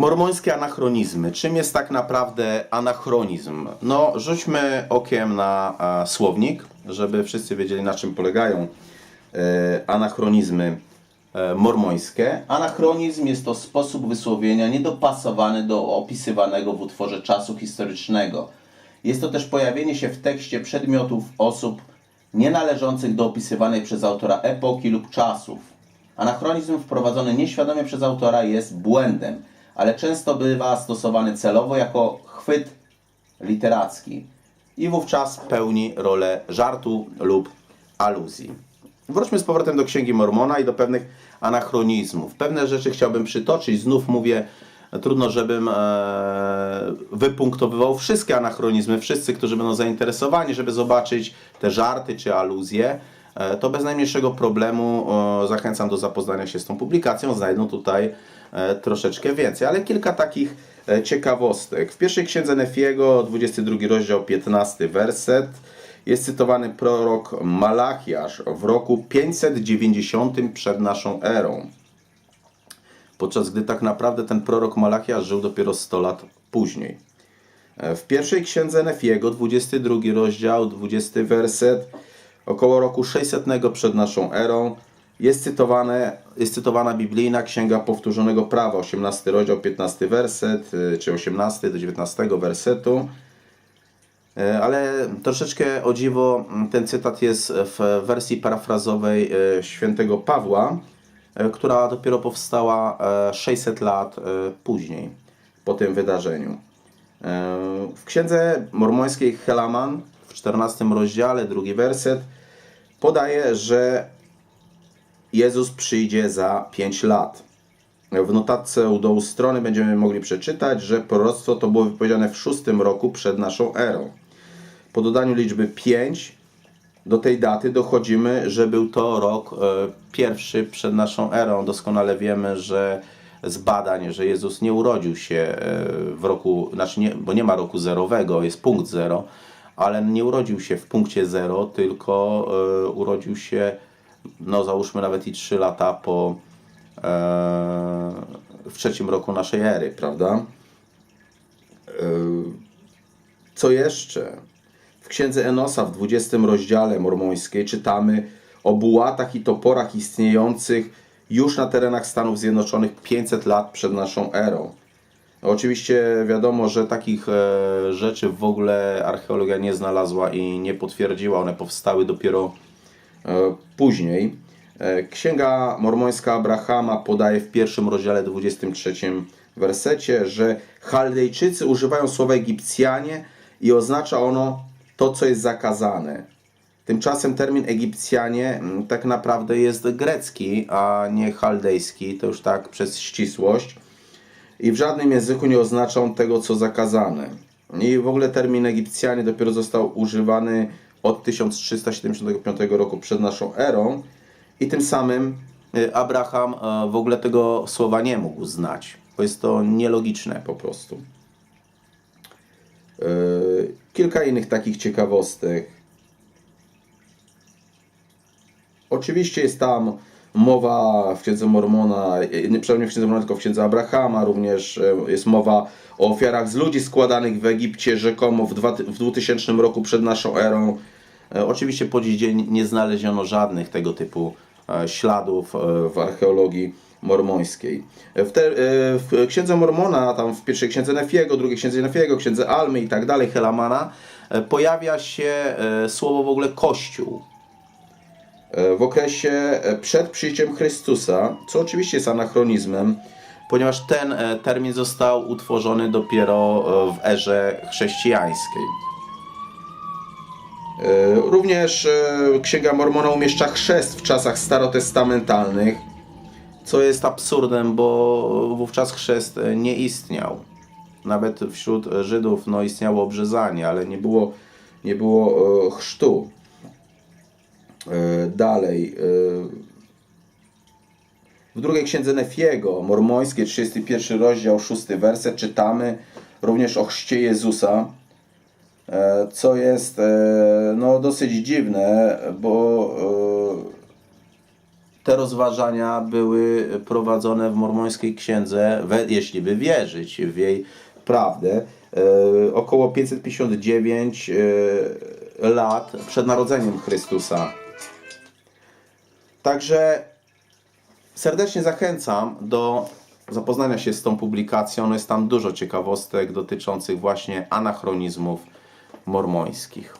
Mormońskie anachronizmy. Czym jest tak naprawdę anachronizm? No, rzućmy okiem na e, słownik, żeby wszyscy wiedzieli, na czym polegają e, anachronizmy e, mormońskie. Anachronizm jest to sposób wysłowienia niedopasowany do opisywanego w utworze czasu historycznego. Jest to też pojawienie się w tekście przedmiotów osób nienależących do opisywanej przez autora epoki lub czasów. Anachronizm wprowadzony nieświadomie przez autora jest błędem, ale często bywa stosowany celowo jako chwyt literacki i wówczas pełni rolę żartu lub aluzji. Wróćmy z powrotem do Księgi Mormona i do pewnych anachronizmów. Pewne rzeczy chciałbym przytoczyć. Znów mówię, trudno, żebym e, wypunktowywał wszystkie anachronizmy. Wszyscy, którzy będą zainteresowani, żeby zobaczyć te żarty czy aluzje, e, to bez najmniejszego problemu e, zachęcam do zapoznania się z tą publikacją. Znajdą tutaj troszeczkę więcej, ale kilka takich e, ciekawostek. W pierwszej księdze Nefiego, 22 rozdział, 15 werset, jest cytowany prorok Malachiasz w roku 590 przed naszą erą. Podczas gdy tak naprawdę ten prorok Malachiasz żył dopiero 100 lat później. E, W pierwszej księdze Nefiego, 22 rozdział, 20 werset, około roku 600 przed naszą erą, jest, cytowane, jest cytowana biblijna Księga Powtórzonego Prawa, 18 rozdział, 15 werset, y, czy 18 do 19 wersetu. E, Ale troszeczkę o dziwo m, ten cytat jest w wersji parafrazowej e, świętego Pawła, która dopiero powstała e, 600 lat później, po tym wydarzeniu. W księdze mormońskiej Helaman w 14 rozdziale, drugi werset, podaje, że Jezus przyjdzie za 5 lat. W notatce u dołu strony będziemy mogli przeczytać, że proroctwo to było wypowiedziane w szóstym roku przed naszą erą. Po dodaniu liczby 5 do tej daty dochodzimy, że był to rok e, pierwszy przed naszą erą. Doskonale wiemy, że z badań, że Jezus nie urodził się e, w roku, znaczy nie, bo nie ma roku zerowego, jest punkt zero, ale nie urodził się w punkcie zero, tylko e, urodził się, no załóżmy nawet i 3 lata po e, w trzecim roku naszej ery, prawda? E, co jeszcze? W księdze Enosa w 20 rozdziale mormońskiej czytamy o bułatach i toporach istniejących już na terenach Stanów Zjednoczonych 500 lat przed naszą erą. Oczywiście wiadomo, że takich e, rzeczy w ogóle archeologia nie znalazła i nie potwierdziła. One powstały dopiero później. E, Księga mormońska Abrahama podaje w pierwszym rozdziale 23 wersecie, że Chaldejczycy używają słowa Egipcjanie i oznacza ono to, co jest zakazane. Tymczasem termin Egipcjanie tak naprawdę jest grecki, a nie chaldejski, to już tak przez ścisłość. I w żadnym języku nie oznacza on tego, co zakazane. I w ogóle termin Egipcjanie dopiero został używany od 1375 roku przed naszą erą i tym samym y, Abraham y, w ogóle tego słowa nie mógł znać, bo jest to nielogiczne po prostu. Y, Kilka innych takich ciekawostek. Oczywiście jest tam mowa w księdze Mormona, nie przynajmniej w księdze Mormona, tylko w księdze Abrahama, również e, jest mowa o ofiarach z ludzi składanych w Egipcie rzekomo w, dwa, w 2000 roku przed naszą erą. E, Oczywiście po dziś dzień nie znaleziono żadnych tego typu e, śladów w archeologii mormońskiej. W, te, w księdze Mormona, tam w pierwszej księdze Nefiego, drugiej księdze Nefiego, księdze Almy i tak dalej, Helamana, pojawia się słowo w ogóle Kościół w okresie e, przed przyjściem Chrystusa, co oczywiście jest anachronizmem, ponieważ ten e, termin został utworzony dopiero e, w erze chrześcijańskiej. E, Również e, Księga Mormona umieszcza chrzest w czasach starotestamentalnych, co jest absurdem, bo wówczas chrzest e, nie istniał. Nawet wśród Żydów no, istniało obrzezanie, ale nie było, nie było e, chrztu. E, Dalej. e, W drugiej księdze Nefiego, mormońskiej, 31 rozdział, 6 werset, czytamy również o chrzcie Jezusa, e, co jest no, dosyć dziwne, bo te rozważania były prowadzone w mormońskiej księdze, jeśli by wierzyć w jej prawdę, około 559 e, lat przed narodzeniem Chrystusa. Także serdecznie zachęcam do zapoznania się z tą publikacją. Jest tam dużo ciekawostek dotyczących właśnie anachronizmów mormońskich.